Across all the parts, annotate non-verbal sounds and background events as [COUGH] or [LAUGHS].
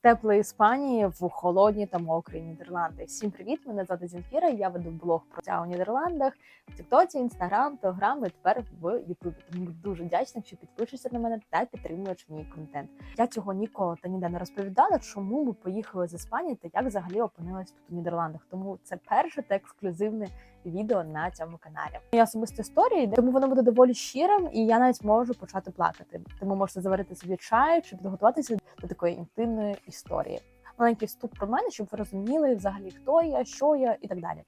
теплої Іспанії в холодні та мокрі Нідерланди. Всім привіт! Мене звати Зінфіра. Я веду блог про це у Нідерландах в Тіктоці, Інстаграм, Телеграм і тепер в Ютубі. Тому дуже вдячна, якщо підпишешся на мене та підтримуєш мій контент. Я цього ніколи та ніде не розповідала, чому ми поїхали з Іспанії та як взагалі опинилась тут у Нідерландах. Тому це перше та ексклюзивне відео на цьому каналі. Моя особиста історія, тому воно буде доволі щирим, і я навіть можу почати плакати. Тому можете заварити собі чай чи підготуватися до такої інтимної історії. Маленький вступ про мене, щоб ви розуміли взагалі, хто я, що я і так далі.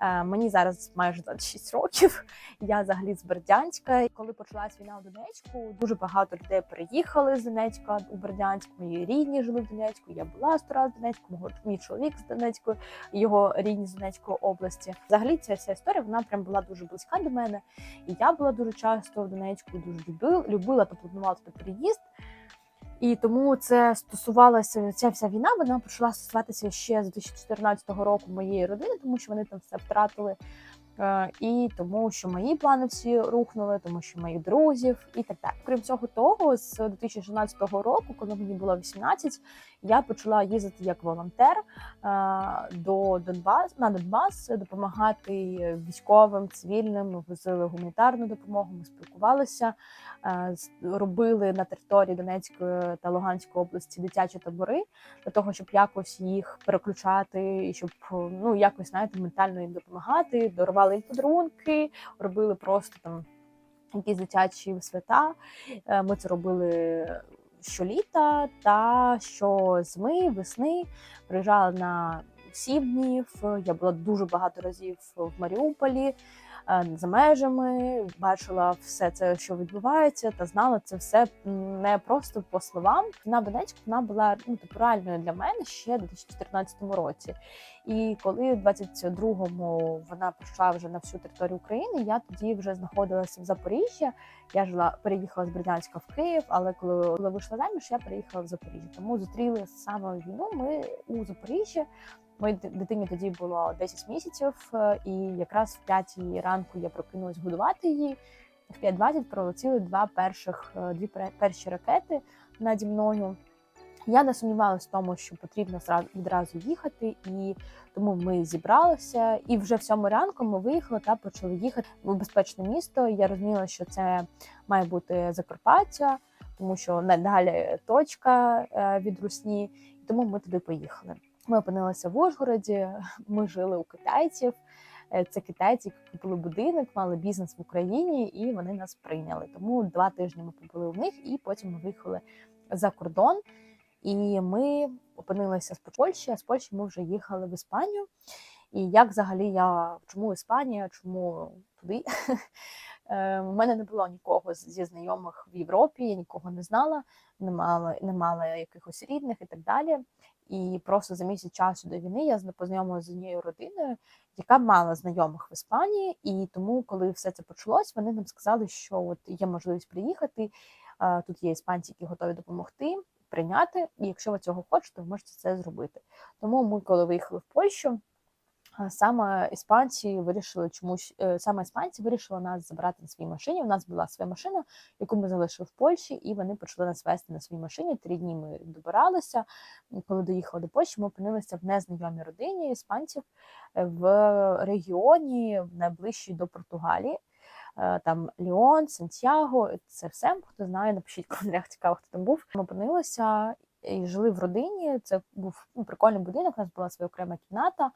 Е, мені зараз майже 26 років. Я взагалі з Бердянська. Коли почалась війна у Донецьку, дуже багато людей переїхали з Донецька у Бердянськ. Мої рідні жили в Донецьку. Я була сто раз в Донецьку, мого мій чоловік з Донецької, його рідні з Донецької області. Взагалі, ця вся історія вона прям була дуже близька до мене. І я була дуже часто в Донецьку, дуже любила, любила та планувала туди переїзд. І тому це стосувалося ця вся війна. Вона почала стосуватися ще з 2014 року моєї родини, тому що вони там все втратили. Е, І тому, що мої плани всі рухнули, тому що моїх друзів і так далі. Крім цього, того з 2016 року, коли мені було 18, я почала їздити як волонтер е, до Донбас на Донбас, допомагати військовим, цивільним, возили гуманітарну допомогу. Ми спілкувалися, е, робили на території Донецької та Луганської області дитячі табори для того, щоб якось їх переключати, і щоб ну якось знаєте, ментально їм допомагати. Дарували їм подарунки, робили просто там якісь дитячі свята. Е, Ми це робили щоліта та щозими, весни. Приїжджала на сім днів. Я була дуже багато разів в Маріуполі. Е, За межами бачила все це, що відбувається, та знала це все не просто по словам. На Донецьку вона була ну типу, реальною для мене ще у 2014 році. І коли в 22-му вона прийшла вже на всю територію України, я тоді вже знаходилася в Запоріжжі. Я жила, переїхала з Бердянська в Київ, але коли, коли вийшла заміж, я переїхала в Запоріжжя. Тому зустріли саме війну. Ми у Запоріжжі. Моїй дитині тоді було 10 місяців, е, і якраз в 5 ранку я прокинулась годувати її. В 5.20 пролетіли два перших е, дві пер- перші ракети наді мною. Я не сумнівалася в тому, що потрібно відразу їхати, і тому ми зібралися. І вже в сьому ранку ми виїхали та почали їхати в безпечне місто. Я розуміла, що це має бути Закарпаття, тому що надалі точка е, від Русні, тому ми туди поїхали. Ми опинилися в Ужгороді. [LAUGHS] Ми жили у китайців. Е, Це китайці, які купили будинок, мали бізнес в Україні, і вони нас прийняли. Тому два тижні ми побули у них, і потім ми виїхали за кордон. І ми опинилися з Польщі, а з Польщі ми вже їхали в Іспанію. І як взагалі я чому Іспанія, чому туди? [LAUGHS] Е, У мене не було нікого зі знайомих в Європі, я нікого не знала, не мала, не мала якихось рідних і так далі. І просто за місяць часу до війни я зна- познайомилася з однією родиною, яка мала знайомих в Іспанії. І тому, коли все це почалось, вони нам сказали, що от є можливість приїхати. е, Тут є іспанці, які готові допомогти, прийняти. І якщо ви цього хочете, ви можете це зробити. Тому ми, коли виїхали в Польщу, Саме іспанці вирішили чомусь е, саме іспанці вирішили нас забрати на своїй машині. У нас була своя машина, яку ми залишили в Польщі, і вони почали нас вести на своїй машині. Три дні ми добиралися. Коли доїхали до Польщі, ми опинилися в незнайомій родині іспанців е, в регіоні найближчій до Португалії. Е, Там Ліон, Сантьяго, це все. Хто знає, напишіть коментарях цікаво, хто там був. Ми опинилися і жили в родині. Це був ну, прикольний будинок. У нас була своя окрема кімната.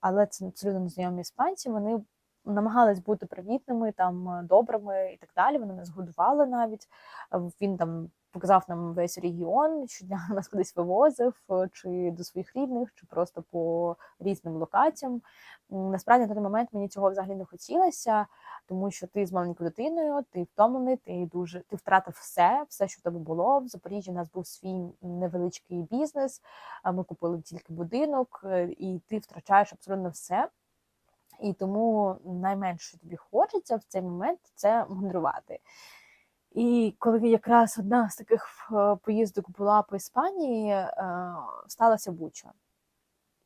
Але це абсолютно незнайомі іспанці. Вони намагались бути привітними, там е, добрими і так далі. Вони нас годували навіть. Е, Він там показав нам весь регіон, щодня [LAUGHS] нас кудись вивозив, е, чи до своїх рідних, чи просто по різним локаціям. Насправді на той момент мені цього взагалі не хотілося, тому що ти з маленькою дитиною, ти втомлений, ти дуже ти втратив все, все, що в тебе було. В Запоріжжі у нас був свій невеличкий бізнес. Ми купили тільки будинок, і ти втрачаєш абсолютно все. І тому найменше тобі хочеться в цей момент це мандрувати. І коли якраз одна з таких е, поїздок була по Іспанії, е, сталася буча.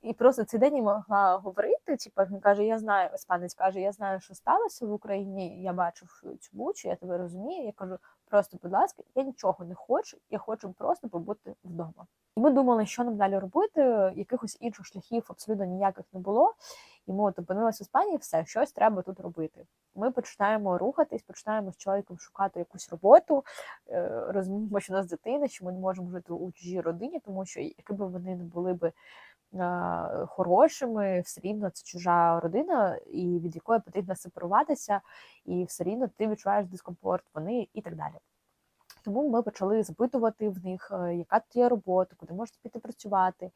І просто цей день я могла говорити. Типу, він каже: Я знаю, іспанець каже, я знаю, що сталося в Україні. Я бачив цю бучу, я тебе розумію. Я кажу, Просто, будь ласка, я нічого не хочу, я хочу просто побути вдома. І ми думали, що нам далі робити. Якихось інших шляхів абсолютно ніяких не було. Ми от опинилися в Іспанії, все, щось треба тут робити. Ми починаємо рухатись, починаємо з чоловіком шукати якусь роботу. е, Розуміємо, що у нас дитина, що ми не можемо жити у чужій родині, тому що якби вони не були би хорошими, все рівно це чужа родина, і від якої потрібно сепаруватися, і все рівно ти відчуваєш дискомфорт, вони і так далі. Тому ми почали запитувати в них, е, яка тут є робота, куди можна піти працювати.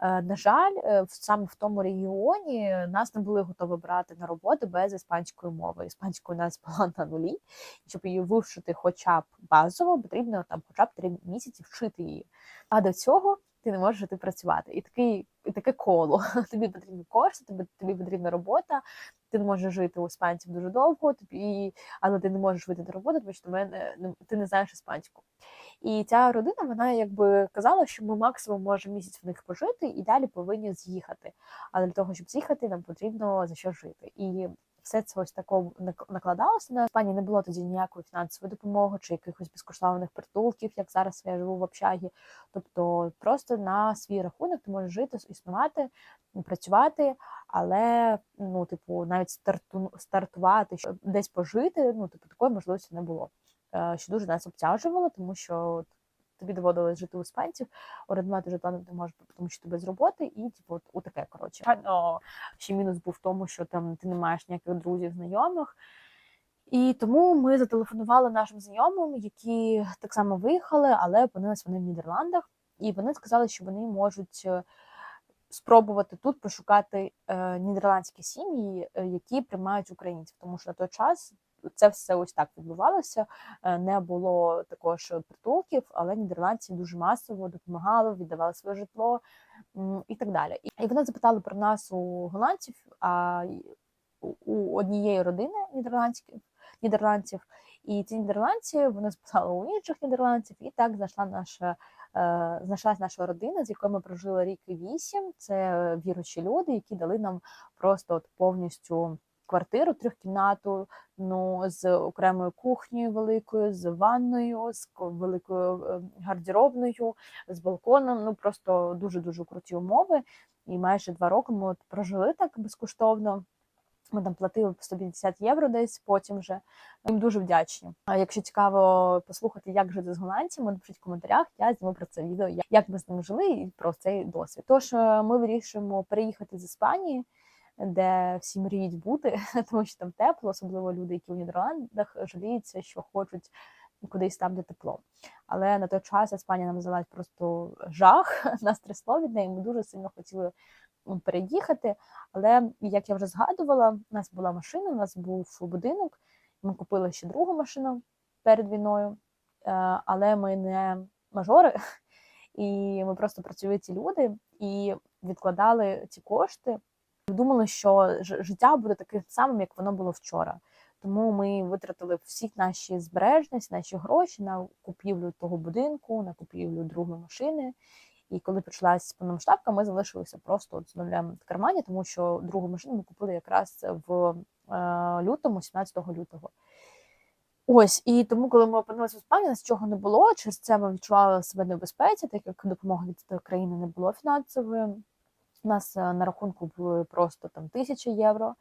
Е, На жаль, е, саме в тому регіоні нас не були готові брати на роботу без іспанської мови. Іспанська у нас [LAUGHS] була на нулі, щоб її вивчити хоча б базово, потрібно там хоча б три місяці вчити її. А до цього ти не можеш іти працювати. І такий, і таке коло. [LAUGHS] Тобі потрібні кошти, тобі, тобі потрібна робота. Ти не можеш жити у іспанців дуже довго, тобі, але ти не можеш вийти на роботу, тому що мене не, не- ти не знаєш іспанську. І ця родина, вона якби казала, що ми максимум можемо місяць в них пожити і далі повинні з'їхати. Але для того, щоб з'їхати, нам потрібно за що жити. І все це ось тако накладалося. На Іспанії не було тоді ніякої фінансової допомоги чи якихось безкоштовних притулків, як зараз я живу в общагі. Тобто просто на свій рахунок ти можеш жити, існувати, працювати, але ну, типу, навіть старту, стартувати, десь пожити, ну, типу, такої можливості не було. Е, Що дуже нас обтяжувало, тому що тобі доводилось жити у іспанців, орендувати житло не можеш, тому що ти без роботи, і типу, от, у таке коротше. Звичайно, ще мінус був в тому, що там ти не маєш ніяких друзів, знайомих. І тому ми зателефонували нашим знайомим, які так само виїхали, але опинилися вони в Нідерландах, і вони сказали, що вони можуть е, спробувати тут пошукати е, нідерландські сім'ї, е, які приймають українців, тому що на той час це все ось так відбувалося. Е, Не було також притулків, але нідерландці дуже масово допомагали, віддавали своє житло і так далі. І вони запитали про нас у голландців, а у- однієї родини нідерландських нідерландців. І ці нідерландці вони спитали у інших нідерландців, і так знайшла наша е, знайшлась наша родина, з якою ми прожили рік і вісім. Це віруючі люди, які дали нам просто от повністю квартиру трьохкімнату, ну з окремою кухнею великою, з ванною, з великою е, гардеробною, з балконом. Ну просто дуже дуже круті умови. І майже два роки ми от прожили так безкоштовно. Ми там платили 150 євро десь потім вже. Їм дуже вдячні. А якщо цікаво послухати, як жити з голландцями, напишіть в коментарях, я зніму про це відео, як- ми з ними жили і про цей досвід. Тож е, ми вирішуємо переїхати з Іспанії, де всі мріють бути, [LAUGHS] тому що там тепло, особливо люди, які в Нідерландах жаліються, що хочуть кудись там, де тепло. Але на той час Іспанія нам здалась просто жах, [LAUGHS] нас трясло від неї. Ми дуже сильно хотіли переїхати. Але як я вже згадувала, у нас була машина, у нас був будинок. Ми купили ще другу машину перед війною, е, але ми не мажори, [LAUGHS] і ми просто працюючі люди і відкладали ці кошти. Думали, що життя буде таким самим, як воно було вчора. Тому ми витратили всі наші збереження, всі наші гроші на купівлю того будинку, на купівлю другої машини. І коли почалась повномасштабка, ми залишилися просто от з нулем в кармані, тому що другу машину ми купили якраз в е, лютому, 17 лютого. Ось, і тому, коли ми опинилися в Іспанії, нас цього не було. Через це ми відчували себе не в безпеці, так як допомоги від країни не було фінансової. У нас е, на рахунку були просто там тисячі євро.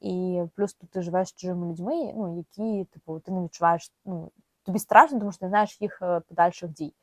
І плюс тут ти живеш з чужими людьми, ну які, типу, ти не відчуваєш, ну тобі страшно, тому що ти не знаєш їх е, подальших дій.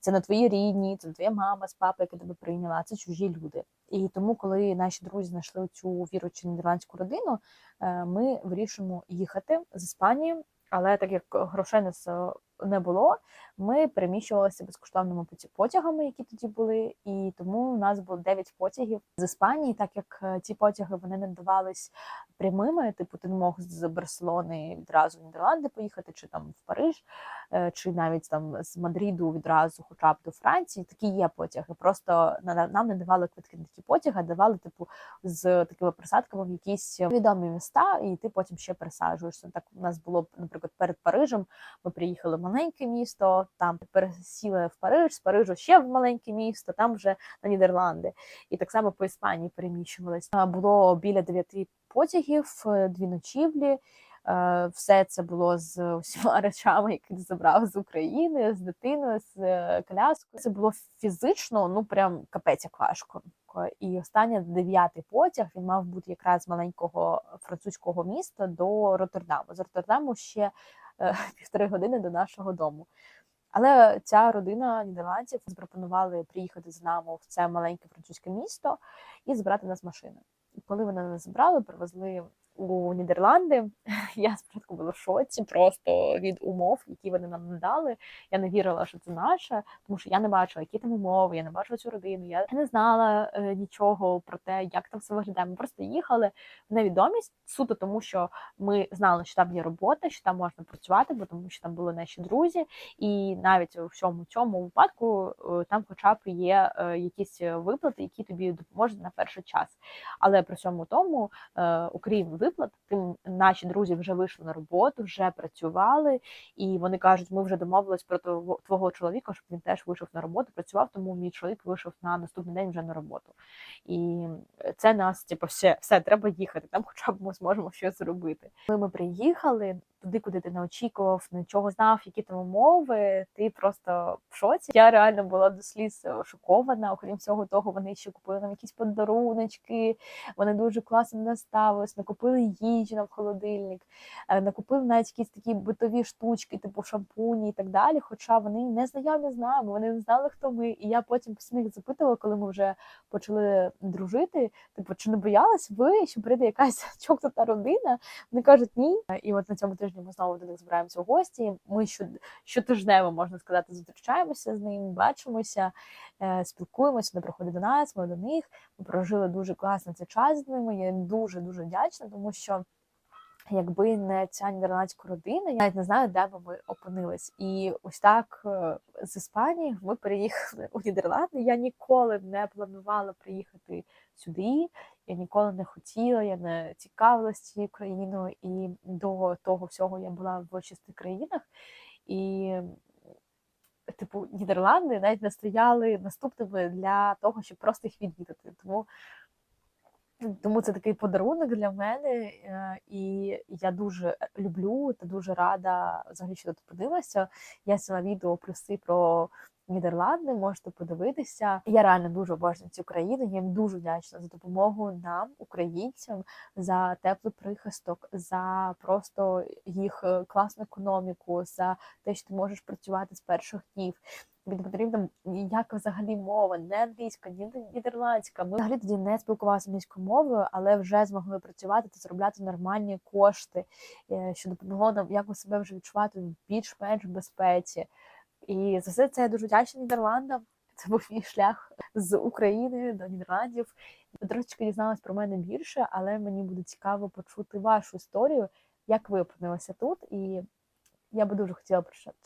Це не твої рідні, це не твоя мама з папою, яка тебе прийняла, а це чужі люди. І тому, коли наші друзі знайшли цю віручу нідерландську родину, е, ми вирішуємо їхати з Іспанії. Але так як грошей нас е, не було, ми переміщувалися безкоштовними потягами, які тоді були. І тому у нас було 9 потягів з Іспанії, так як е, ці потяги вони не давались прямими. Типу, ти не мог з Барселони відразу в Нідерланди поїхати, чи там в Париж, е, чи навіть там з Мадріду відразу, хоча б до Франції. Такі є потяги. Просто на- нам не давали квитки на такі потяги, а давали типу з такими присадками в якісь відомі міста, і ти потім ще пересаджуєшся. Так у нас було наприклад перед Парижем. Ми приїхали в маленьке місто, там пересіли в Париж, з Парижу ще в маленьке місто, там вже на Нідерланди. І так само по Іспанії переміщувалися. Було біля дев'яти потягів, е, дві ночівлі. Е, Все це було з усіма [LAUGHS] речами, які забрав з України, з дитиною, з е, коляскою. Це було фізично, ну прям капець як важко. І останній дев'ятий потяг він мав бути якраз з маленького французького міста до Роттердаму. З Роттердаму ще [LAUGHS] півтори години до нашого дому. Але ця родина нідерландців запропонували приїхати з нами в це маленьке французьке місто і збирати нас машини. І коли вони нас забрали, привезли у Нідерланди. [LAUGHS] Я спочатку була в шоці просто від умов, які вони нам надали. Я не вірила, що це наше, тому що я не бачила, які там умови, я не бачила цю родину. Я не знала е, нічого про те, як там все виглядає. Ми просто їхали в невідомість суто, тому що ми знали, що там є робота, що там можна працювати, бо тому що там були наші друзі, і навіть у всьому цьому випадку е, там, хоча б є е, якісь виплати, які тобі допоможуть на перший час. Але при всьому тому, е, окрім виплат, тим наші друзі вже вийшли на роботу, вже працювали, і вони кажуть, ми вже домовились про твого чоловіка, щоб він теж вийшов на роботу, працював, тому мій чоловік вийшов на наступний день вже на роботу. І це нас, типу, все, все треба їхати. Там, хоча б ми зможемо щось зробити. Коли ми приїхали туди, куди ти не очікував, нічого знав, які там умови. Ти просто в шоці. Я реально була до сліз шокована. Окрім всього того, вони ще купили нам якісь подаруночки. Вони дуже класно наставились, накупили їжі на холодильник, е, накупили навіть якісь такі битові штучки, типу шампуні і так далі. Хоча вони не знайомі з нами, вони не знали, хто ми. І я потім постійно їх запитувала, коли ми вже почали дружити. Типу, чи не боялась ви, що прийде якась [LAUGHS] чокнута родина? Вони кажуть, ні. І от на цьому тижні ми знову до них збираємося в гості. Ми щотижнево, можна сказати, зустрічаємося з ним, бачимося, е, спілкуємося, вони приходять до нас, ми до них. Ми прожили дуже класно цей час з ними. Я дуже дуже вдячна, тому що. Якби не ця нідерландська родина, я навіть не знаю, де би ми опинились. І ось так е, з Іспанії ми переїхали у Нідерланди. Я ніколи не планувала приїхати сюди. Я ніколи не хотіла, я не цікавилася цією країною, і до того всього я була в шести країнах. І, типу, Нідерланди навіть не стояли наступними для того, щоб просто їх відвідати. Тому тому це такий подарунок для мене, е, і я дуже люблю та дуже рада взагалі, що тут подивилася. Я сняла відео плюси про Нідерланди, можете подивитися. Я реально дуже обожнюю цю країну. Я їм дуже вдячна за допомогу нам, українцям, за теплий прихисток, за просто їх е, класну економіку, за те, що ти можеш працювати з перших днів. Тобі не потрібна ніяка взагалі мова, не англійська, ні нідерландська. Ми взагалі тоді не спілкувалися англійською мовою, але вже змогли працювати та заробляти нормальні кошти, е, що допомогло нам якось себе вже відчувати більш-менш безпеці. І за все це я дуже вдячна Нідерландам. Це був мій шлях з України до Нідерландів. Трошечки дізналась про мене більше, але мені буде цікаво почути вашу історію, як ви опинилися тут. І я би дуже хотіла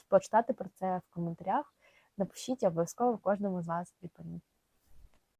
почитати про це в коментарях. Напишіть, я обов'язково кожному з вас відповім.